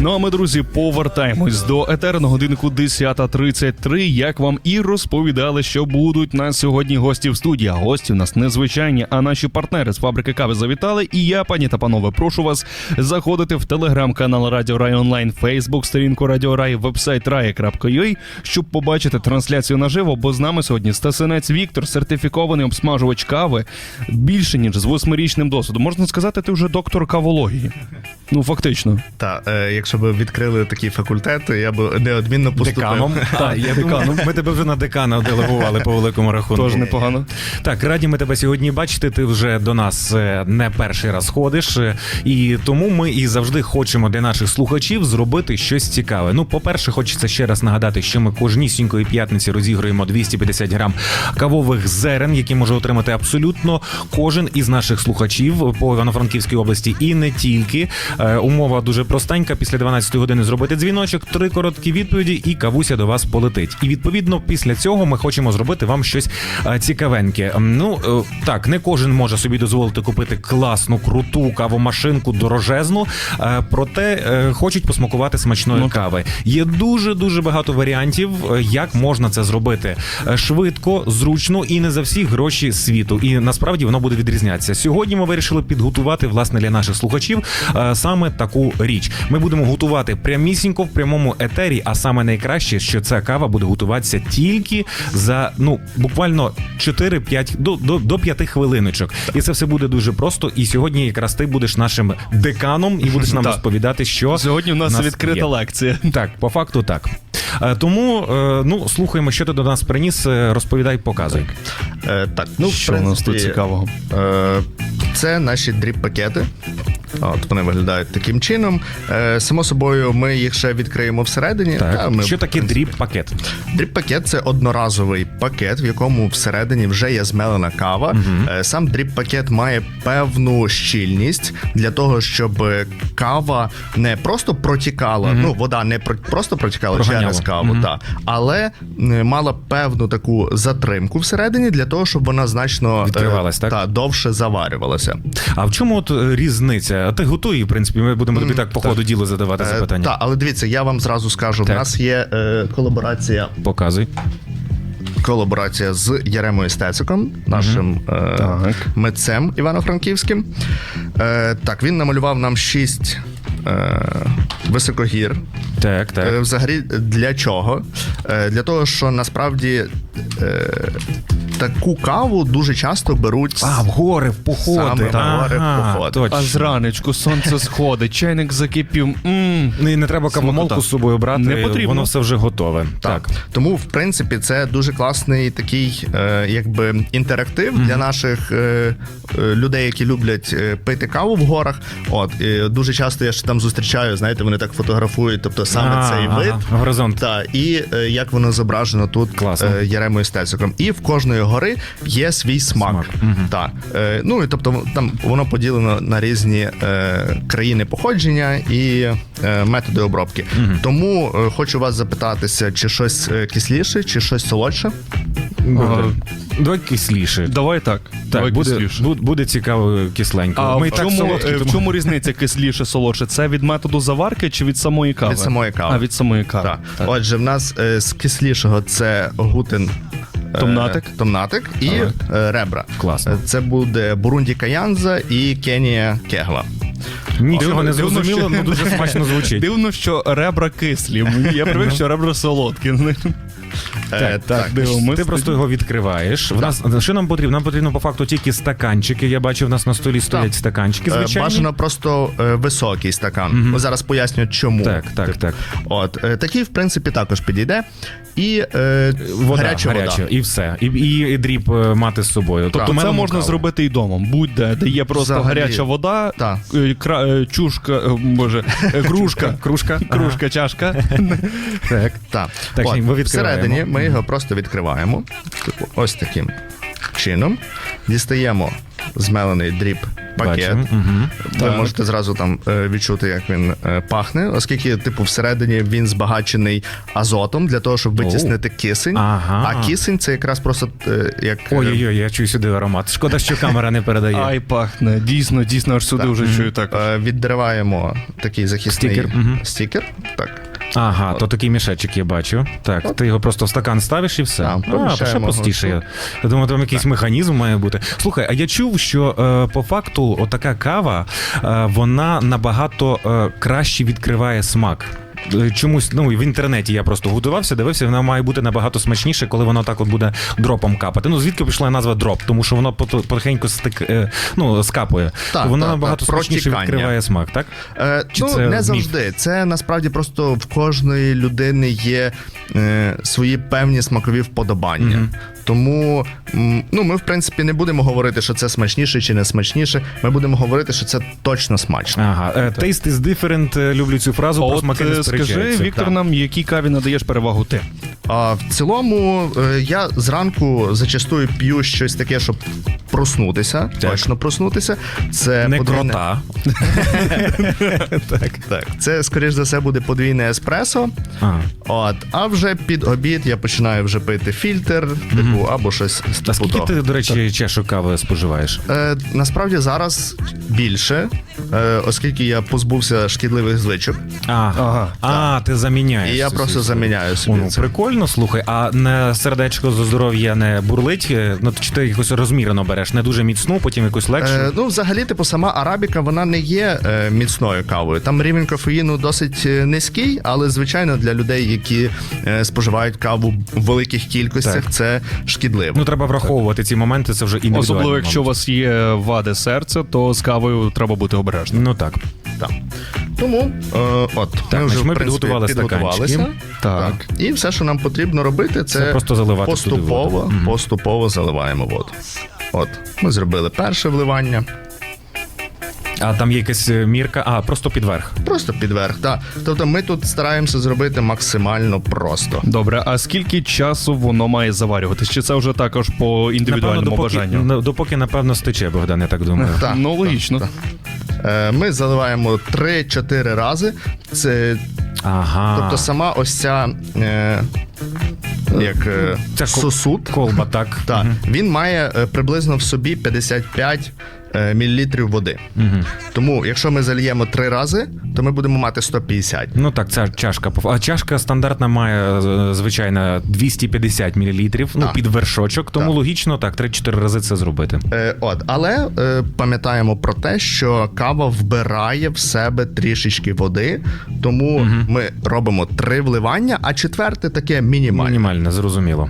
Ну а ми, друзі, повертаємось до етерного годинку 10.33. Як вам і розповідали, що будуть на сьогодні гості в студії. Гості в нас незвичайні, а наші партнери з фабрики кави завітали. І я, пані та панове, прошу вас заходити в телеграм-канал Радіо Рай Онлайн, Фейсбук, сторінку Радіо Рай, вебсайт rai.ua, щоб побачити трансляцію наживо. Бо з нами сьогодні Стасинець Віктор, сертифікований обсмажувач кави, більше ніж з восьмирічним досвідом. Можна сказати, ти вже доктор кавології. Ну фактично. Та е, якщо б відкрили такі факультети, я б неодмінно поступив. Деканом. Так, я думаю, ми тебе вже на декана делегували по великому рахунку. Тож непогано. Так, раді ми тебе сьогодні бачити. Ти вже до нас е, не перший раз ходиш, е, і тому ми і завжди хочемо для наших слухачів зробити щось цікаве. Ну, по-перше, хочеться ще раз нагадати, що ми кожнісінької п'ятниці розігруємо 250 грам кавових зерен, які може отримати абсолютно кожен із наших слухачів по Івано-Франківській області, і не тільки. Е, Умова дуже простенька. Після 12 години зробити дзвіночок, три короткі відповіді, і кавуся до вас полетить. І відповідно після цього ми хочемо зробити вам щось е, цікавеньке. Ну е, так, не кожен може собі дозволити купити класну, круту кавомашинку, дорожезну, проте хочуть посмакувати смачної Ну, кави. Є дуже дуже багато варіантів, як можна це зробити швидко, зручно і не за всі гроші світу. І насправді воно буде відрізнятися. Сьогодні ми вирішили підготувати власне для наших слухачів е, саме таку річ. Ми будемо готувати прямісінько в прямому етері. А саме найкраще, що ця кава буде готуватися тільки за ну буквально 4-5 до, до, до 5 хвилиночок. І це все буде дуже просто. І сьогодні якраз ти будеш нашим деканом і будеш нам розповідати, що Сьогодні у нас, відкрита є. лекція. Так, по факту так. Е, Тому е, ну слухаємо, що ти до нас приніс. е, Розповідай, показуй. Е, так, ну, в Що у нас тут цікавого? Це наші дріб-пакети. От вони виглядають таким чином. Е, само собою, ми їх ще відкриємо всередині. Так, Та ми, що таке принципі, дріб пакет? Дріб-пакет це одноразовий пакет, в якому всередині вже є змелена кава. Е, Сам дріб-пакет має певну щільність для того, щоб кава не просто протікала. Ну, вода не про- просто протікала Проганяла. Через каву, та, але мала певну таку затримку всередині для того, щоб вона значно е, Відкривалась, так? Та, довше заварювалася. А в чому от е, різниця? А ти готуй, в принципі, ми будемо тобі так по ходу діла задавати Е, запитання. Та, але дивіться, я вам зразу скажу: Так. в нас є е, колаборація Показуй. колаборація з Яремою Стециком, нашим е, Так. митцем Івано-Франківським. Е, так, він намалював нам шість. Е, Високогір. Так, так. Е, Взагалі, для чого? Е, Для того, що насправді е, таку каву дуже часто беруть А, в гори, в походи. Саме в гори, в походи. Точно. А зранечку сонце сходить, чайник закипів. м Ну, і не треба кавомолку з собою брати, Не потрібно. воно все вже готове. Так. Тому, в принципі, це дуже класний такий е, якби інтерактив для наших е, людей, які люблять е, пити каву в горах. От і дуже часто я ж там зустрічаю, знаєте, вони так фотографують, тобто саме А, цей ага, вид. горизонт. Та, і е, як воно зображено тут Класно. е, Яремою Стециком. І в кожної гори є свій смак. Смак. Мгм. Та. Е, ну і тобто там воно поділено на різні е, країни походження і е, методи обробки. Тому е, хочу вас запитатися, чи щось е, кисліше, чи щось солодше. А, Давай кисліше. Давай так. Давай буде, кисліше. буде, буде цікаво кисленько. А Ми і в так чому, солодкі, е, в тому- чому різниця кисліше солодше? Це від методу заварки чи від самої кави? Від самої кави. А від самої кави. Так. Так. Отже, в нас е, з кислішого це гутен. е, Томнатик. Томнатик і Так. е, ребра. Класно. Е, Це буде Бурунді Каянза і Кенія Кегла. Нічого не Дивно, зрозуміло, що- але дуже смачно звучить. Дивно, що ребра кислі. Я привик, що ребра солодкі. Е, так, дивимось. Ти просто його відкриваєш. В нас що нам потрібно? Нам потрібно по факту тільки стаканчики. Я бачу, в нас на столі стоять стаканчики. Е, Звичайно. Бажано просто е, високий стакан. Зараз поясню, чому. Так, так, так. От е, такий, в принципі, також підійде. І е, Вода, гаряча гаряча, вода. і все. І, і, і дріб е, мати з собою. Тобто Тобто це можна каву. зробити і домом. Будь-де, де є просто Взагалі. гаряча вода, Так. е, кра- е, чушка, е, боже, е, кружка, Кружка. кружка, чашка. Так. Так, Так, От, відкриваємо. Всередині ми його просто відкриваємо. Типу, ось таким чином. Дістаємо змелений дріб пакет. Мгм. Ви можете зразу там е, відчути, як він е, пахне, оскільки, типу, всередині він збагачений азотом для того, щоб витіснити кисень. Ага. А кисень це якраз просто е, як Ой-ой-ой, я чую сюди аромат. Шкода, що камера не передає. Ай, пахне. Дійсно, дійсно, аж сюди вже чую так. відриваємо такий захисний Стікер, стікер. Так. Ага, то такий мішечок я бачу. Так, ти його просто в стакан ставиш і все. Так, а, ще простіше. Я думаю, там якийсь механізм має бути. Слухай, а я чув, що е, по факту отака кава, е, вона набагато е, краще відкриває смак. Чомусь ну в інтернеті я просто готувався, дивився, вона має бути набагато смачніше, коли воно так от буде дропом капати. Ну звідки пішла назва дроп? Тому що воно потихеньку стик, е, ну, скапує. Так, воно так, набагато так, смачніше відкриває смак, так? Е, Чи ну, це не міф? завжди. Це насправді просто в кожної людини є е, свої певні смакові вподобання. Мгм. Тому ну, ми, в принципі, не будемо говорити, що це смачніше чи не смачніше. Ми будемо говорити, що це точно смачно. Ага, е, taste is different, е, люблю цю фразу, про От смаки не е, скажи. Віктор, Так. нам якій каві надаєш перевагу ти? А в цілому я зранку зачастую п'ю щось таке, щоб проснутися, Так. точно проснутися. Це Не подвійне- крота. так. Так, це скоріш за все буде подвійне еспресо. Ага. От, а вже під обід я починаю вже пити фільтр, типу, або щось з А типу того. ти, до речі, чашок кави споживаєш? Е, насправді зараз більше, е, оскільки я позбувся шкідливих звичок, Ага. А, ти заміняєш. і я просто заміняю О, собі ну, це. прикольно, слухай, а не сердечко за здоров'я не бурлить? Е, Ну, чи ти якось розмірено береш, не дуже міцну, потім якусь легшу? Е, ну, взагалі, типу, сама арабіка вона не є е, міцною кавою. Там рівень кофеїну досить е, низький, але звичайно для людей, які е, споживають каву в великих кількостях, Так. це шкідливо. Ну, треба враховувати ці моменти, це вже індивідуально. Особливо, якщо у вас є вади серця, то з кавою треба бути обережним. Ну так. Так. Тому, е, от, Так, ми вже ми в принципі, підготували підготувалися. Так. Так. І все, що нам потрібно робити, це, Це просто заливати туди поступово, воду. Поступово заливаємо воду. От, ми зробили перше вливання, А там є якась е, мірка, а просто підверх. просто підверх. Так. Тобто ми тут стараємося зробити максимально просто. Добре, а скільки часу воно має заварюватись? Чи це вже також по індивідуальному допоки, бажанню? на- допоки, напевно, стече, Богдан, я так думаю. Так, ну, логічно. так. Е, Ми заливаємо 3-4 рази. Це, Ага. тобто сама ось ця е, як е, Ця сосуд. Колба, так. Так, він має е, приблизно в собі 55 е, мл води. Мгм. Тому, якщо ми зальємо три рази, то ми будемо мати 150. Ну так, ця чашка. А чашка стандартна має е, звичайно 250 мл, ну під вершочок, тому Так. логічно так, 3-4 рази це зробити. Е, от, але е, пам'ятаємо про те, що кава вбирає в себе трішечки води, тому ми робимо три вливання, а четверте таке мінімальне. Мінімально, зрозуміло.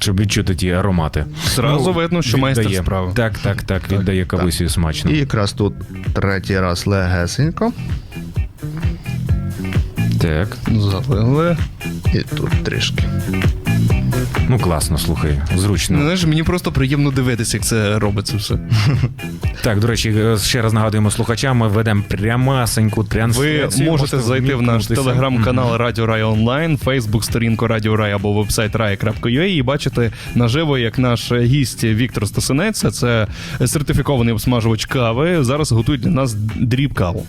Щоб відчути ті аромати. Зразу видно, що майстер віддає. справи. Так, так, так, віддає кавусі смачно. І якраз тут третій раз легесенько, Так. Залили. і тут трішки. Ну класно, слухай, Ну, зручно. знаєш, мені просто приємно дивитися, як це робиться все. Так, до речі, е, ще раз нагадуємо слухачам, ми ведемо прямасеньку Ви трансляцію. можете зайти в наш телеграм-канал Радіо Рай Онлайн, Фейсбук, сторінку Радіо Рай або вебсайт rai.ua і бачити наживо, як наш гість Віктор Стасинець, це сертифікований обсмажувач кави. Зараз готують для нас дріб каву.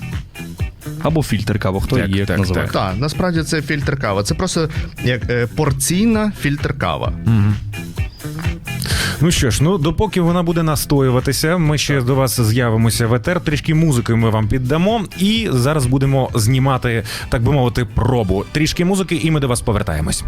Або фільтр кава, хто Так, її як так, називає. так. Так, насправді це фільтр кава. Це просто як е, порційна фільтр кава. Ну що ж, ну допоки вона буде настоюватися, ми ще до вас з'явимося в етер. Трішки музики ми вам піддамо, і зараз будемо знімати, так би мовити, пробу. Трішки музики, і ми до вас повертаємось.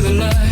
the light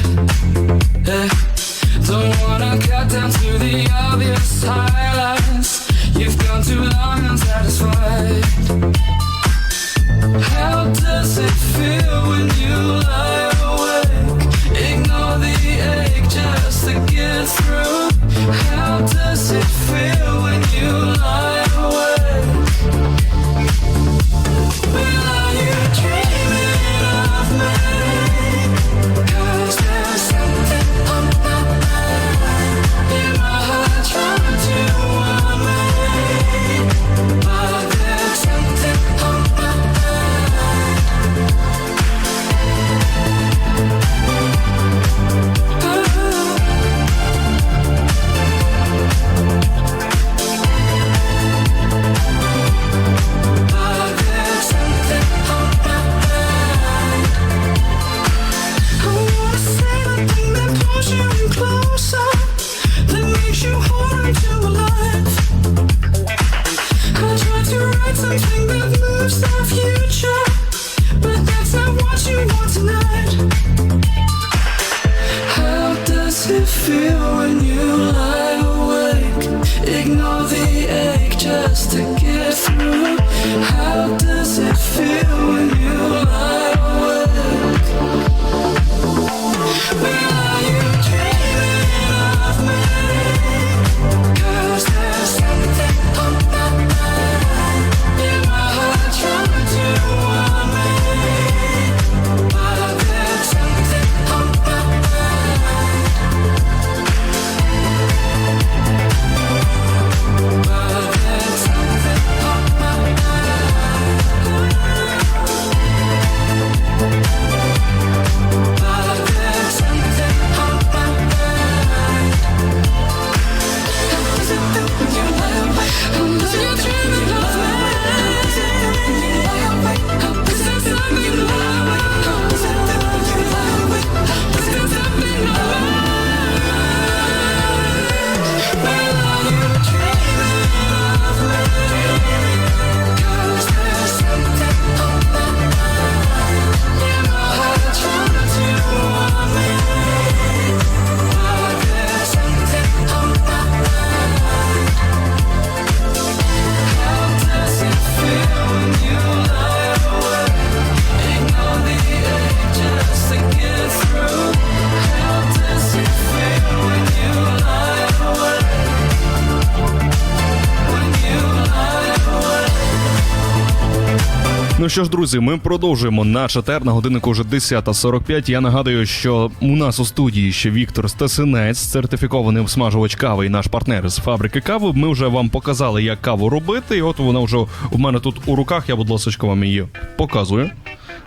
Ну що ж, друзі, ми продовжуємо наш етер на годиннику вже 10.45. Я нагадую, що у нас у студії ще Віктор Стасинець, сертифікований всмажувач кави і наш партнер з фабрики кави. Ми вже вам показали, як каву робити. І от вона вже у мене тут у руках. Я, будь ласка, вам її показую.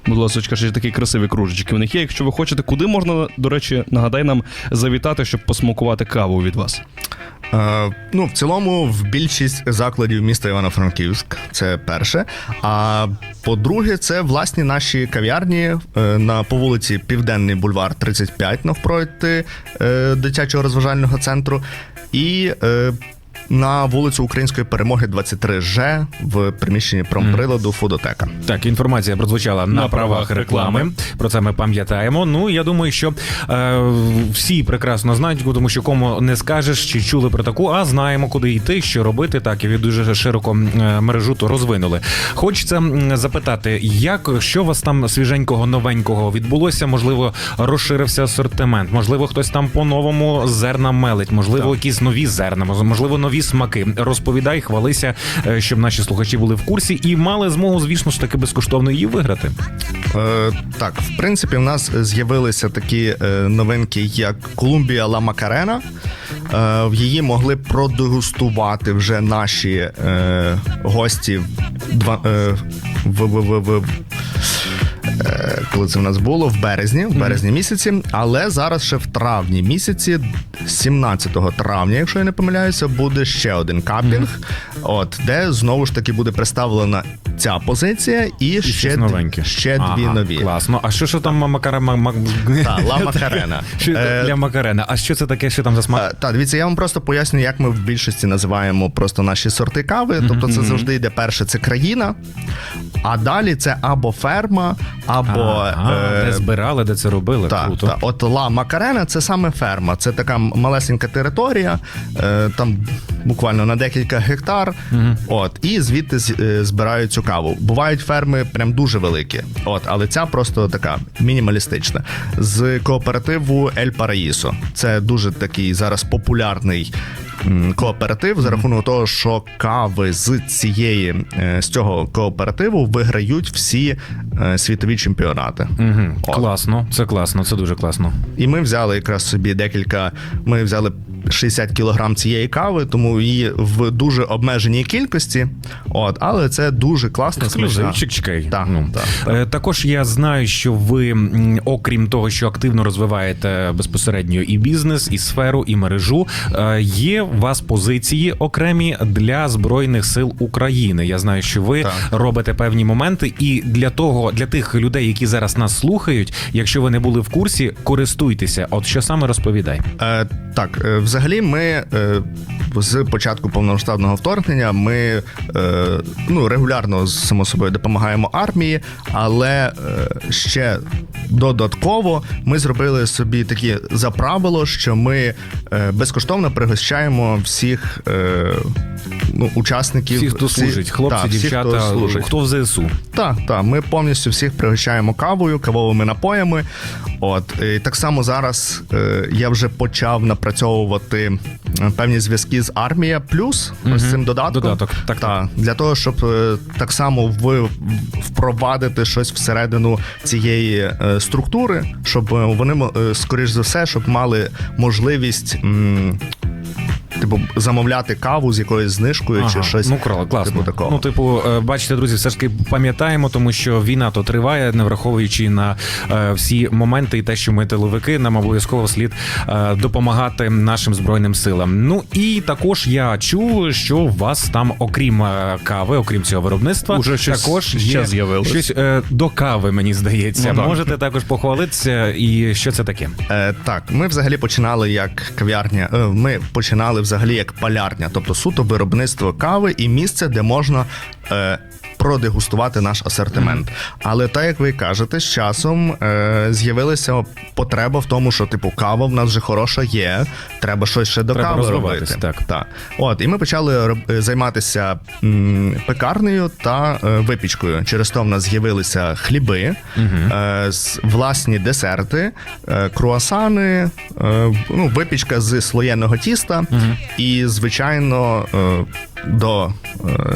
Будь ласка, ще такі красиві кружечки. У них є. Якщо ви хочете, куди можна, до речі, нагадай нам завітати, щоб посмакувати каву від вас. Е, ну, в цілому, в більшість закладів міста Івано-Франківськ, це перше. А по-друге, це власні наші кав'ярні е, на по вулиці Південний бульвар 35 навпроти е, дитячого розважального центру. І на вулицю Української перемоги 23Ж в приміщенні промприладу Фудотека. Так, інформація прозвучала на, На правах правах реклами. реклами. Про це ми пам'ятаємо. Ну я думаю, що е, всі прекрасно знають, тому що кому не скажеш, чи чули про таку, а знаємо, куди йти, що робити. Так і ви дуже широко е, мережу то розвинули. Хочеться запитати, як що у вас там свіженького новенького відбулося? Можливо, розширився асортимент, можливо, хтось там по-новому зерна мелить, можливо, якісь нові зерна, можливо, нові смаки. Розповідай, хвалися, е, щоб наші слухачі були в курсі і мали змогу, звісно ж таки, безкоштовно її виграти. Е, так, в принципі, в нас з'явилися такі е, новинки, як Колумбія Ла Макарена. Е, в її могли продегустувати вже наші е, гості два, е, в, в, в, в, коли це в нас було в березні, в березні місяці, але зараз ще в травні місяці, 17 травня, якщо я не помиляюся, буде ще один капінг, от де знову ж таки буде представлена ця позиція і, І ще, новеньке. ще дві нові. Класно. А що ж там макара ма- ма- Та, Ла Макарена. Що Е, для макарена? А що це таке? Що там за смак? Е, Та, дивіться, я вам просто поясню, як ми в більшості називаємо просто наші сорти кави. Тобто, це завжди йде перше, це країна, а далі це або ферма, або Ага, е, де збирали, де це робили? та, Круто. та. От Ла Макарена це саме ферма. Це така малесенька територія, е, там буквально на декілька гектар. От, і звідти е, збирають цю каву. Бувають ферми прям дуже великі. От, але ця просто така мінімалістична. З кооперативу Ель Параїсо. Це дуже такий зараз популярний. Кооператив за рахунок того, що кави з цієї е, з цього кооперативу виграють всі е, світові чемпіонати. Угу. Класно, це класно, це дуже класно. І ми взяли якраз собі декілька. Ми взяли 60 кілограм цієї кави, тому її в дуже обмеженій кількості. От, але це дуже класно. Чекай. Так, ну. так, Е, Також я знаю, що ви, окрім того, що активно розвиваєте безпосередньо і бізнес, і сферу, і мережу, е, є у вас позиції окремі для збройних сил України. Я знаю, що ви Так. робите певні моменти, і для того, для тих людей, які зараз нас слухають, якщо ви не були в курсі, користуйтеся. От що саме розповідай. Е, Так, е, взагалі, ми е, з початку повномасштабного вторгнення ми е, ну, регулярно само собою допомагаємо армії, але е, ще додатково ми зробили собі такі за правило, що ми е, безкоштовно пригощаємо всіх е, ну, учасників. Всі, хто всі- служить, хлопці, та, всі, дівчата, хто служить. хто в ЗСУ. Так, так, ми повністю всіх пригощаємо кавою, кавовими напоями. От і так само зараз е, я вже почав напрацьовувати е, певні зв'язки з армія плюс з цим додатком. Додаток, так, Та, для того, щоб е, так само в, впровадити щось всередину цієї е, структури, щоб вони скоріш за все, щоб мали можливість. Типу, замовляти каву з якоюсь знижкою чи щось. Ну, кра- класно. Типу такого. Ну, типу, е, бачите, друзі, все ж таки пам'ятаємо, тому що війна то триває, не враховуючи на е, всі моменти і те, що ми тиловики, нам обов'язково слід е, допомагати нашим збройним силам. Ну і також я чув, що у вас там, окрім е, кави, окрім цього виробництва, Уже щось також ще з'явилось. щось е, до кави, мені здається. Ну, так. Можете також похвалитися, і що це таке? Е, так, ми взагалі починали як кав'ярня. е, Ми починали взагалі як полярня, тобто суто виробництво кави і місце, де можна. Е, Продегустувати наш асортимент. Але так як ви кажете, з часом е, з'явилася потреба в тому, що типу кава в нас вже хороша є, треба щось ще до Треба кави робити. так. так. От, і ми почали роб- е, займатися м, пекарнею та е, випічкою. Через то в нас з'явилися хліби, е, з- власні десерти, е, круасани, е, ну, випічка з слоєного тіста. І, звичайно, е, до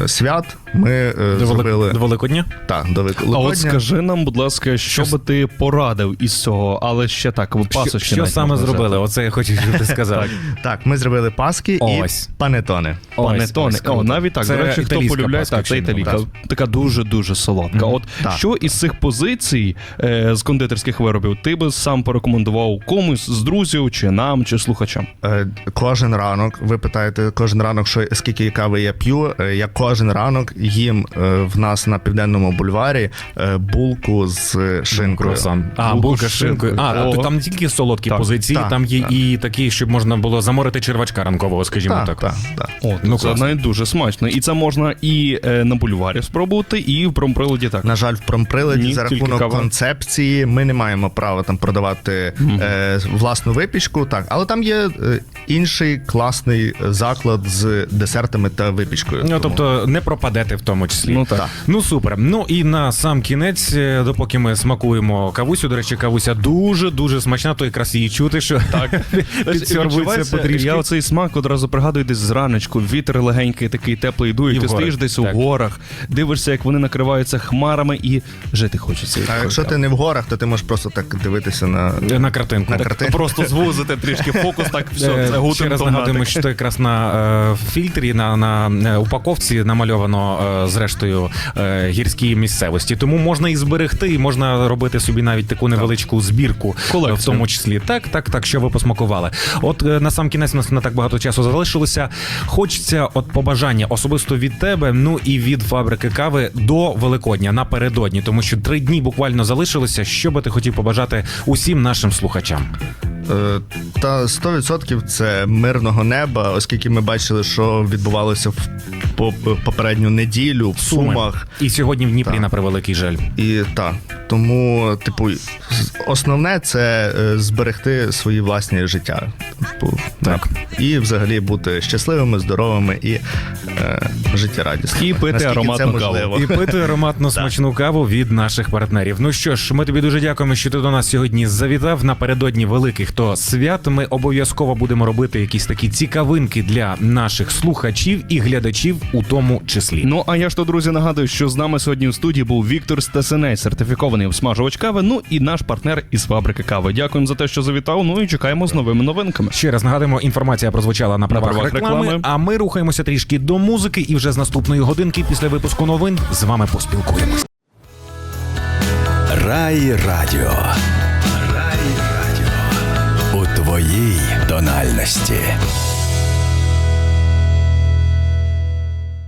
е, свят ми е, До, Велик... зробили до Великодня? так, до А от скажи нам, будь ласка, що би ти порадив із цього, але ще так, пасочки. що навіть саме зробили? взяти. Оце я хочу, щоб ти сказав. Так, ми зробили паски Ось. і панетони. Панетони. Ось. О, навіть так. Це До речі, хто полюбляє, паска, так, це італійка. Так. Така дуже-дуже солодка. От Так. що із цих позицій е, з кондитерських виробів ти би сам порекомендував комусь з друзів, чи нам, чи слухачам? Е, Кожен ранок, ви питаєте кожен ранок, що скільки кави я п'ю. Е, Я кожен ранок їм е, в нас на південному бульварі е, булку з шинкою. Круасан. А, булка з з шинкою. А, то там не тільки солодкі Так, позиції, так, там є так. і такі, щоб можна було заморити червачка ранкового, скажімо Так, так. так, так. О, Ну, це навіть дуже смачно. І це можна і е, на бульварі спробувати, і в промприладі так. На жаль, в промприладі Ні, за рахунок кава. концепції ми не маємо права там продавати е, власну випічку. Так, але там є е, інший класний заклад з десертами та випічкою. Ну, тобто не пропадете в тому числі. Ну, так. Ну супер. Ну і на сам кінець, е, допоки ми смакуємо кавусю. До речі, кавуся дуже дуже смачна, то якраз її чути, що так підсьорбується потрішки. Я оцей смак одразу пригадую десь зранечку. Вітер легенький, такий теплий дує. І Ти стоїш десь Так. у горах, дивишся, як вони накриваються хмарами, і жити хочеться. А якщо ти не в горах, то ти можеш просто так дивитися на, на картинку. на Так, картинку. Просто звузити трішки фокус, так все, це Ще раз нагадуємо, що якраз на е, фільтрі, на, на е, упаковці намальовано е, зрештою е, гірські місцевості. Тому можна і зберегти, і можна робити собі навіть таку невеличку збірку, Колекцію. в тому числі. Так, так, так, що ви посмакували. От на сам кінець у нас не так багато часу залишилося. Хочеться от побажання особисто від тебе, ну і від фабрики кави до Великодня напередодні, тому що три дні буквально залишилося. Що би ти хотів побажати усім нашим слухачам? Е, Та 100% це мирного неба, оскільки ми бачили, що відбувалося в попередню неділю в Сумах. І сьогодні в Дніпрі Так. на превеликий жаль. І так, тому, типу, основне це е, зберегти свої власні життя. Типу, Так. І взагалі бути щасливими, здоровими і е, життєрадісними. І пити Наскільки ароматну каву. І пити ароматну смачну каву від наших партнерів. Ну що ж, ми тобі дуже дякуємо, що ти до нас сьогодні завітав. Напередодні великих то свят. Ми обов'язково будемо робити якісь такі цікавинки для наших слухачів і глядачів у тому числі. Ну а я ж то, друзі, нагадую, що з нами сьогодні у студії був Віктор Стасинець, сертифікований смажувач кави. Ну і наш партнер із фабрики кави. Дякуємо за те, що завітав. Ну і чекаємо з новими новинками. Ще раз нагадуємо, інформація прозвучала на правах, правах реклами, реклами. А ми рухаємося трішки до музики, і вже з наступної годинки після випуску новин з вами поспілкуємось. Рай Радіо. Твоїй тональності.